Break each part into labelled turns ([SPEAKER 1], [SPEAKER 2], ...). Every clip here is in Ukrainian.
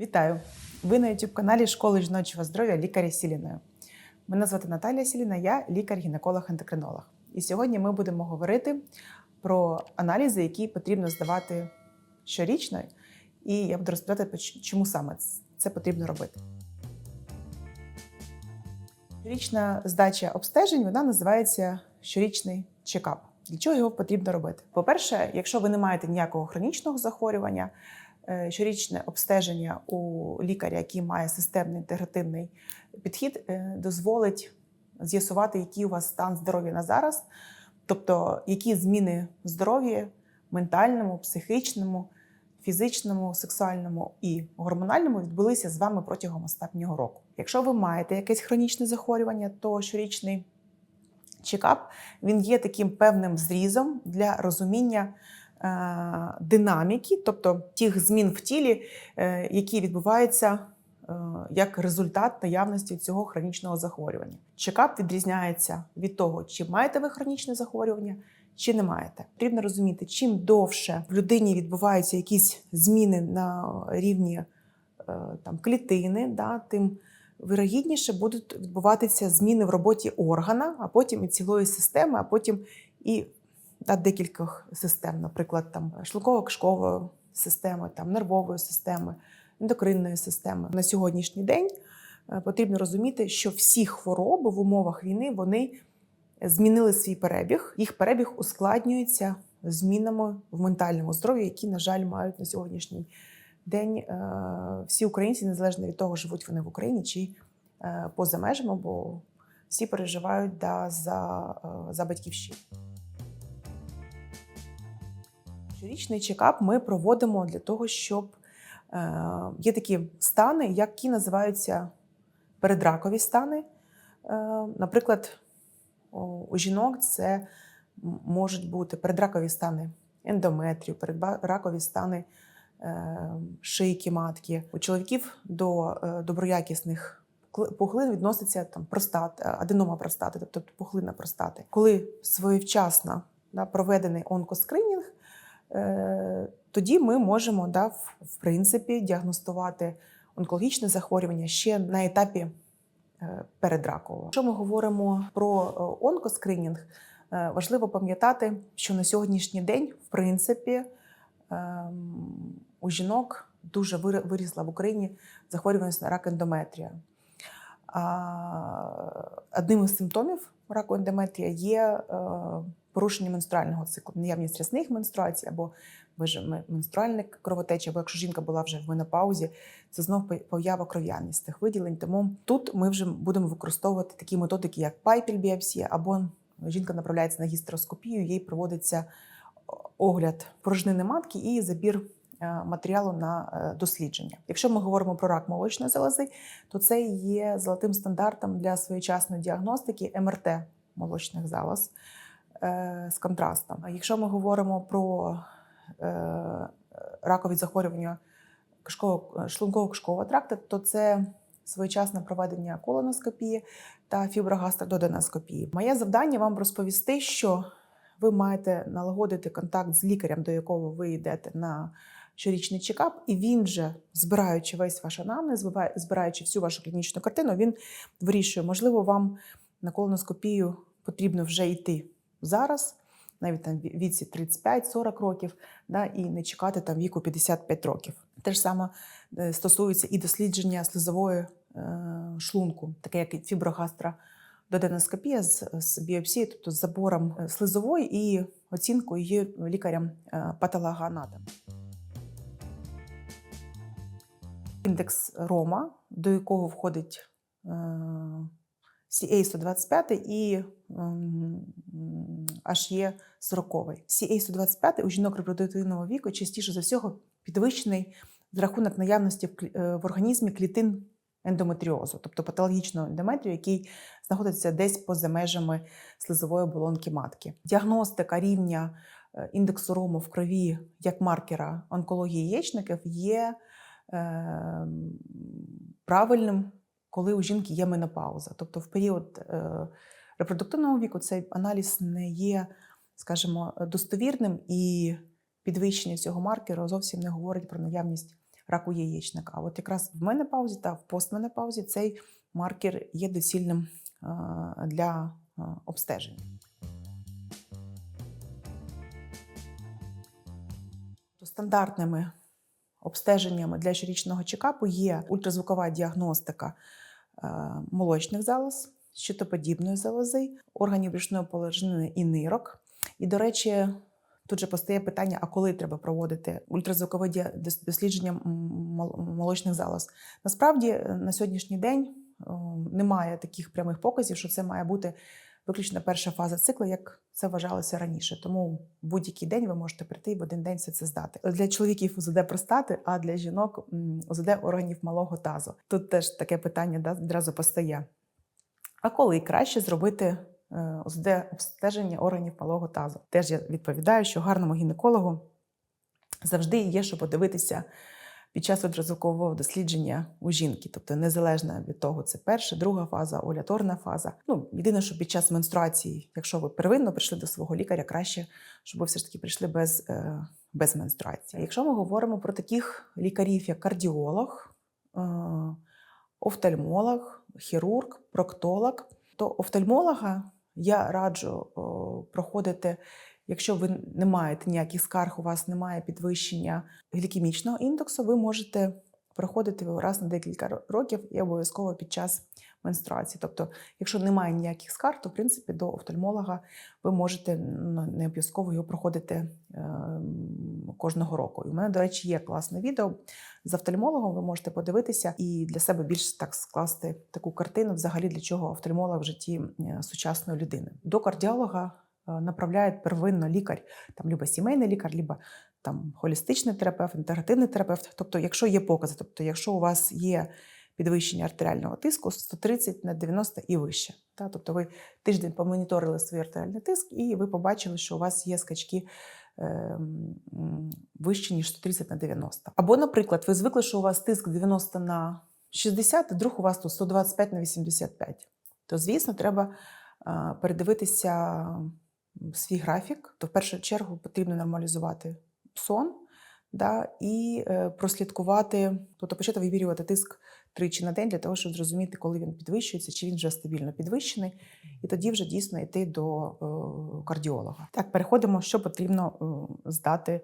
[SPEAKER 1] Вітаю! Ви на youtube каналі Школи жіночого здоров'я лікаря Сіліною. Мене звати Наталія Сіліна, я лікар-гінеколог-ендокринолог. І сьогодні ми будемо говорити про аналізи, які потрібно здавати щорічно. І я буду розповідати, чому саме це потрібно робити. Щорічна здача обстежень вона називається щорічний чекап. Для чого його потрібно робити? По-перше, якщо ви не маєте ніякого хронічного захворювання, щорічне обстеження у лікаря, який має системний інтегративний підхід, е, дозволить з'ясувати, який у вас стан здоров'я на зараз, тобто які зміни в здоров'ї ментальному, психічному, фізичному, сексуальному і гормональному відбулися з вами протягом останнього року. Якщо ви маєте якесь хронічне захворювання, то щорічний чекап він є таким певним зрізом для розуміння е, динаміки, тобто тих змін в тілі, е, які відбуваються е, як результат наявності цього хронічного захворювання. Чекап відрізняється від того, чи маєте ви хронічне захворювання. Чи не маєте, потрібно розуміти, чим довше в людині відбуваються якісь зміни на рівні е, там клітини, да, тим вирогідніше будуть відбуватися зміни в роботі органа, а потім і цілої системи, а потім і да, декількох систем, наприклад, там шлунково-кишкової системи, там нервової системи, ендокринної системи. На сьогоднішній день е, потрібно розуміти, що всі хвороби в умовах війни вони змінили свій перебіг. Їх перебіг ускладнюється змінами в ментальному здоров'ї, які, на жаль, мають на сьогоднішній день е, всі українці, незалежно від того, живуть вони в Україні чи е, поза межами, бо всі переживають да, за, за батьківщину. Щорічний чекап ми проводимо для того, щоб е, є такі стани, які називаються передракові стани. Е, наприклад, у жінок це можуть бути передракові стани ендометрію, передракові стани е, шийки матки. У чоловіків до доброякісних пухлин відноситься там простат, аденома простати, тобто пухлина простати. Коли своєвчасно да, проведений онкоскринінг, тоді ми можемо да, в, принципі діагностувати онкологічне захворювання ще на етапі е, передракового. Якщо ми говоримо про е, онкоскринінг, е, важливо пам'ятати, що на сьогоднішній день, в принципі, ем, у жінок дуже вир- вирісла в Україні захворюваність на рак ендометрія. Одним із симптомів раку ендометрія є е, порушення менструального циклу, наявність рясних менструацій або менструальна кровотеча, або якщо жінка була вже в менопаузі, це знов поява кров'янистих виділень. Тому тут ми вже будемо використовувати такі методики, як пайпіль-біопсія, або жінка направляється на гістероскопію, їй проводиться огляд порожнини матки і забір е, матеріалу на е, дослідження. Якщо ми говоримо про рак молочної залози, то це є золотим стандартом для своєчасної діагностики МРТ молочних залоз з контрастом. Якщо ми говоримо про е, ракові захворювання шлунково-кишкового тракту, то це своєчасне проведення колоноскопії та фіброгастрододеноскопії. Моє завдання вам розповісти, що ви маєте налагодити контакт з лікарем, до якого ви йдете на щорічний чекап, і він же, збираючи весь ваш анамнез, збираючи всю вашу клінічну картину, він вирішує, можливо, вам на колоноскопію потрібно вже йти зараз, навіть там віці 35-40 років, да, і не чекати там віку 55 років. Те ж саме е, стосується і дослідження слизової е, шлунку, таке як фіброгастра доденоскопія з, з біопсією, тобто з забором е, слизової і оцінкою її лікарем е, патологоанатом. Індекс Рома, до якого входить CA-125 і ем, HE 40. CA-125 у жінок репродуктивного віку частіше за всього підвищений за рахунок наявності в, е, в організмі клітин ендометріозу, тобто патологічного ендометрію, який знаходиться десь поза межами слизової оболонки матки. Діагностика рівня е, індексу рому в крові як маркера онкології яєчників є е, правильним, коли у жінки є менопауза. Тобто в період е, репродуктивного віку цей аналіз не є, скажімо, достовірним і підвищення цього маркеру зовсім не говорить про наявність раку яєчника. А от якраз в менопаузі та в постменопаузі цей маркер є доцільним е, для е, обстеження. Стандартними обстеженнями для щорічного чекапу є ультразвукова діагностика е, молочних залоз, щитоподібної залози, органів брюшної полежини і нирок. І, до речі, тут же постає питання: а коли треба проводити ультразвукове дослідження молочних залоз? Насправді, е, на сьогоднішній день е, немає таких прямих показів, що це має бути виключно перша фаза циклу, як це вважалося раніше. Тому будь-який день ви можете прийти і в один день все це здати. Для чоловіків УЗД простати, а для жінок УЗД органів малого тазу. Тут теж таке питання да, одразу постає. А коли краще зробити е, УЗД обстеження органів малого тазу? Теж я відповідаю, що гарному гінекологу завжди є, що подивитися під час ультразвукового дослідження у жінки, тобто незалежно від того, це перша, друга фаза, овуляторна фаза. Ну єдине, що під час менструації, якщо ви первинно прийшли до свого лікаря, краще, щоб ви все ж таки прийшли без, е, без менструації. Якщо ми говоримо про таких лікарів, як кардіолог, е, офтальмолог, хірург, проктолог, то офтальмолога я раджу проходити, якщо ви не маєте ніяких скарг, у вас немає підвищення глікемічного індексу, ви можете проходити раз на декілька років і обов'язково під час менструації. Тобто, якщо немає ніяких скарг, то в принципі до офтальмолога ви можете ну, не обов'язково його проходити е, кожного року. І у мене, до речі, є класне відео з офтальмологом. Ви можете подивитися і для себе більш так скласти таку картину, взагалі для чого офтальмолог в житті е, сучасної людини. До кардіолога е, направляє первинно лікар, там либо сімейний лікар, либо там холістичний терапевт, інтегративний терапевт. Тобто, якщо є покази, тобто, якщо у вас є підвищення артеріального тиску 130 на 90 і вище. Та? Тобто ви тиждень помоніторили свій артеріальний тиск, і ви побачили, що у вас є скачки м, вище, ніж 130 на 90. Або, наприклад, ви звикли, що у вас тиск 90 на 60, а вдруг у вас тут 125 на 85. То, звісно, треба е, передивитися свій графік. То в першу чергу потрібно нормалізувати сон да, і е, прослідкувати, тобто почати вимірювати тиск тричі на день для того, щоб зрозуміти, коли він підвищується, чи він вже стабільно підвищений, і тоді вже дійсно йти до е, кардіолога. Так, переходимо, що потрібно е, здати,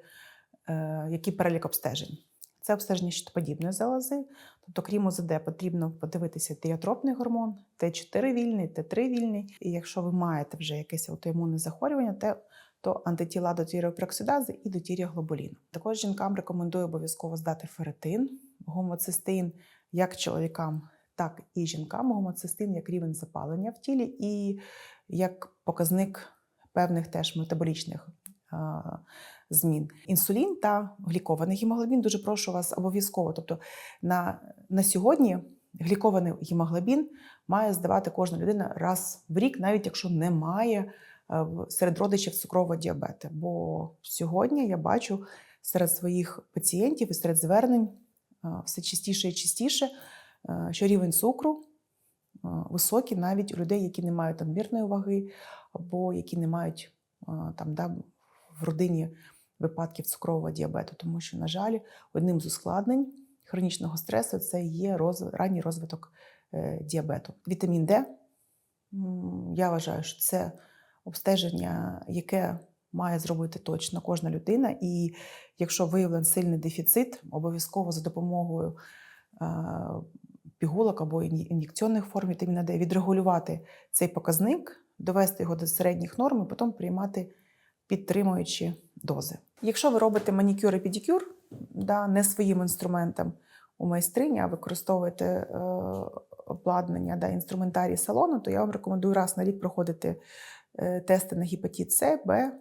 [SPEAKER 1] який перелік обстежень. Це обстеження щитоподібної залози, тобто, крім ОЗД, потрібно подивитися тіотропний гормон, Т4 вільний, Т3 вільний. І якщо ви маєте вже якесь аутоімунне захворювання, то антитіла до тіріопроксидази і до тіріоглобуліну. Також жінкам рекомендую обов'язково здати ферритин, гомоцистин як чоловікам, так і жінкам. Гомоцистин як рівень запалення в тілі і як показник певних теж метаболічних змін. Інсулін та глікований гемоглобін. Дуже прошу вас обов'язково. Тобто на, на сьогодні глікований гемоглобін має здавати кожна людина раз в рік, навіть якщо немає е, серед родичів цукрового діабету. Бо сьогодні я бачу серед своїх пацієнтів і серед звернень е, все частіше і частіше, е, що рівень цукру високий навіть у людей, які не мають надмірної ваги, або які не мають там да, в родині випадків цукрового діабету. Тому що, на жаль, одним з ускладнень хронічного стресу це є розв... ранній розвиток е, діабету. Вітамін Д. Я вважаю, що це обстеження, яке має зробити точно кожна людина. І якщо виявлений сильний дефіцит, обов'язково за допомогою е, пігулок або ін'є- ін'єкційних форм вітаміна Д відрегулювати цей показник, довести його до середніх норм і потім приймати підтримуючі дози. Якщо ви робите манікюр і педикюр, да, не своїм інструментом у майстрині, а використовуєте е, обладнання да, інструментарій салону, то я вам рекомендую раз на рік проходити е, тести на гепатит С, Б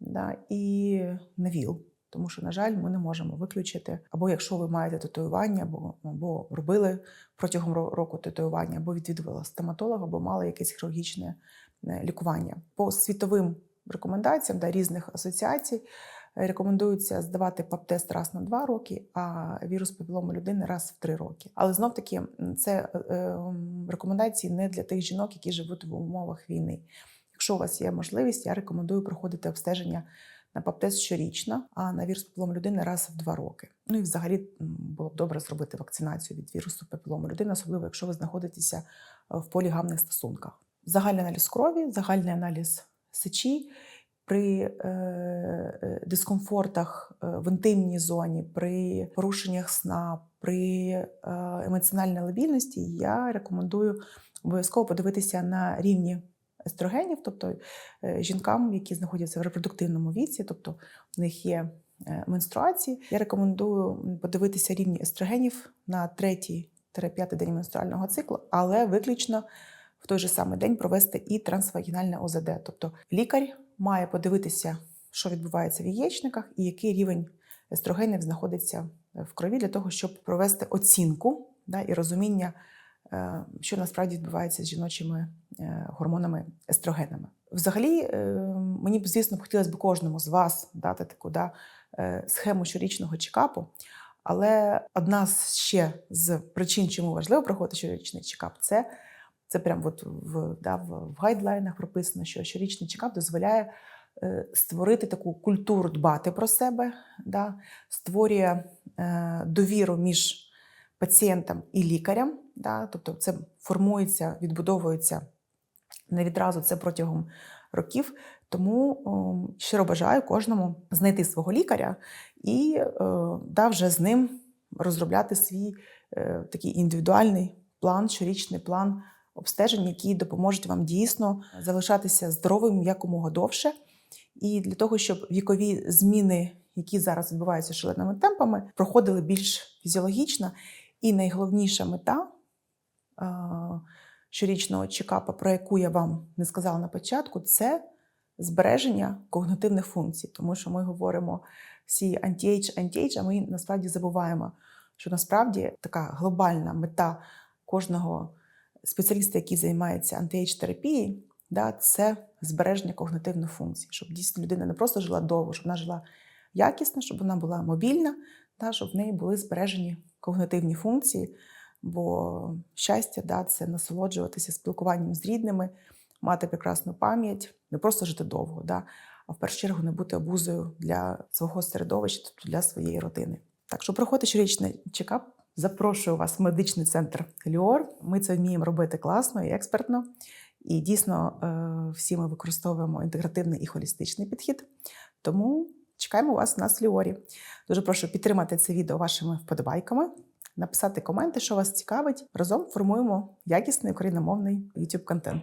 [SPEAKER 1] да, і на ВІЛ. Тому що, на жаль, ми не можемо виключити, або якщо ви маєте татуювання, або, або робили протягом ро- року татуювання, або відвідували стоматолога, або мали якесь хірургічне е, лікування. По світовим рекомендаціям да, різних асоціацій е, рекомендується здавати ПАП-тест раз на два роки, а вірус папілому людини раз в три роки. Але знов таки це е, рекомендації не для тих жінок, які живуть в умовах війни. Якщо у вас є можливість, я рекомендую проходити обстеження на ПАП-тест щорічно, а на вірус папілому людини раз в два роки. Ну і взагалі було б добре зробити вакцинацію від вірусу папілому людини, особливо якщо ви знаходитеся е, в полігамних стосунках. Загальний аналіз крові, загальний аналіз сечі. При е, е, дискомфортах е, в інтимній зоні, при порушеннях сна, при емоціональній лабільності я рекомендую обов'язково подивитися на рівні естрогенів, тобто жінкам, які знаходяться в репродуктивному віці, тобто в них є менструації. Я рекомендую подивитися рівні естрогенів на третій п'ятий день менструального циклу, але виключно той же самий день провести і трансвагінальне ОЗД. Тобто лікар має подивитися, що відбувається в яєчниках і який рівень естрогенів знаходиться в крові для того, щоб провести оцінку да, і розуміння, е, що насправді відбувається з жіночими е, гормонами естрогенами. Взагалі, е, мені б, звісно, хотілося б кожному з вас дати таку да, схему щорічного чекапу. Але одна з ще з причин, чому важливо проходити щорічний чекап, це, це прямо от в, да, в, гайдлайнах прописано, що щорічний чекап дозволяє е, створити таку культуру дбати про себе, да, створює е, довіру між пацієнтом і лікарем. Да, тобто це формується, відбудовується не відразу, це протягом років. Тому о, щиро бажаю кожному знайти свого лікаря і е, да, вже з ним розробляти свій е, такий індивідуальний план, щорічний план обстежень, які допоможуть вам дійсно залишатися здоровим якомога довше. І для того, щоб вікові зміни, які зараз відбуваються шаленими темпами, проходили більш фізіологічно. І найголовніша мета щорічного чекапа, про яку я вам не сказала на початку, це збереження когнитивних функцій, тому що ми говоримо всі anti-age, anti-age, а ми насправді забуваємо, що насправді така глобальна мета кожного спеціаліста, який займається anti-age терапією, да, це збереження когнитивних функцій, щоб дійсно людина не просто жила довго, щоб вона жила якісно, щоб вона була мобільна, да, щоб в неї були збережені когнитивні функції. Бо щастя, да, це насолоджуватися спілкуванням з рідними, мати прекрасну пам'ять, не просто жити довго, да, а в першу чергу не бути обузою для свого середовища, тобто для своєї родини. Так що проходьте щорічний чекап. Запрошую вас в медичний центр Ліор. Ми це вміємо робити класно і експертно. І дійсно е, всі ми використовуємо інтегративний і холістичний підхід. Тому чекаємо вас на Ліорі. Дуже прошу підтримати це відео вашими вподобайками, написати коменти, що вас цікавить. Разом формуємо якісний україномовний youtube контент.